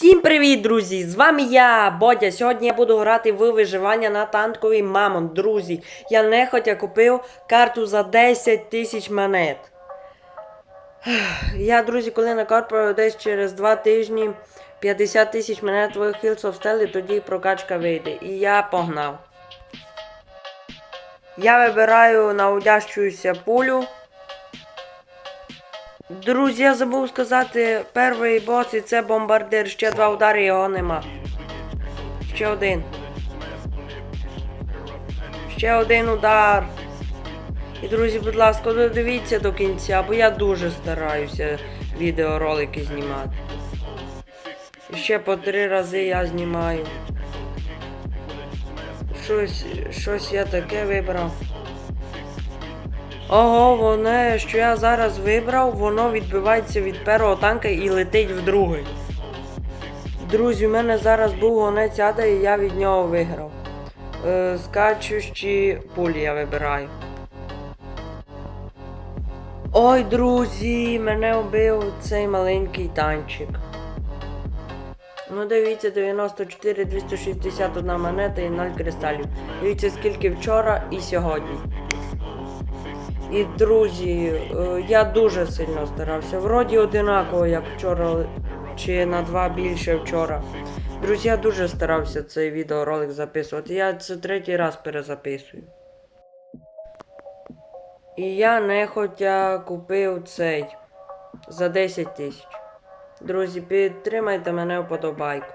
Всім привіт, друзі! З вами я, Бодя. Сьогодні я буду грати в виживання на танковий мамон. Друзі, я нехотя купив карту за 10 тисяч монет. Я, друзі, коли накопив десь через 2 тижні 50 тисяч монет твоїх хілсов стели, тоді прокачка вийде. І я погнав. Я вибираю наудящуюся пулю. Друзі, я забув сказати, перший бос і це бомбардир. Ще два удари його нема. Ще один. Ще один удар. І друзі, будь ласка, додивіться до кінця, бо я дуже стараюся відеоролики знімати. І ще по три рази я знімаю. Щось, щось я таке вибрав. Ого, воно, що я зараз вибрав, воно відбивається від першого танка і летить в другий. Друзі, у мене зараз був гонець ада і я від нього виграв. Е, скачущі пулі я вибираю. Ой, друзі, мене вбив цей маленький танчик. Ну, дивіться, 94, 261 монета і 0 кристалів. Дивіться, скільки вчора і сьогодні. І друзі, е, я дуже сильно старався. Вроді одинаково, як вчора, чи на два більше вчора. Друзі, я дуже старався цей відеоролик записувати. Я це третій раз перезаписую. І я нехотя купив цей за 10 тисяч. Друзі, підтримайте мене вподобайку.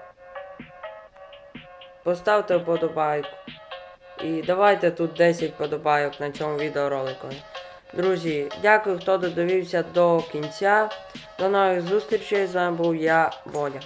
Поставте вподобайку. І давайте тут 10 подобайок на цьому відеоролику. Друзі, дякую, хто додивився до кінця. До нових зустрічей. З вами був я, Бодя.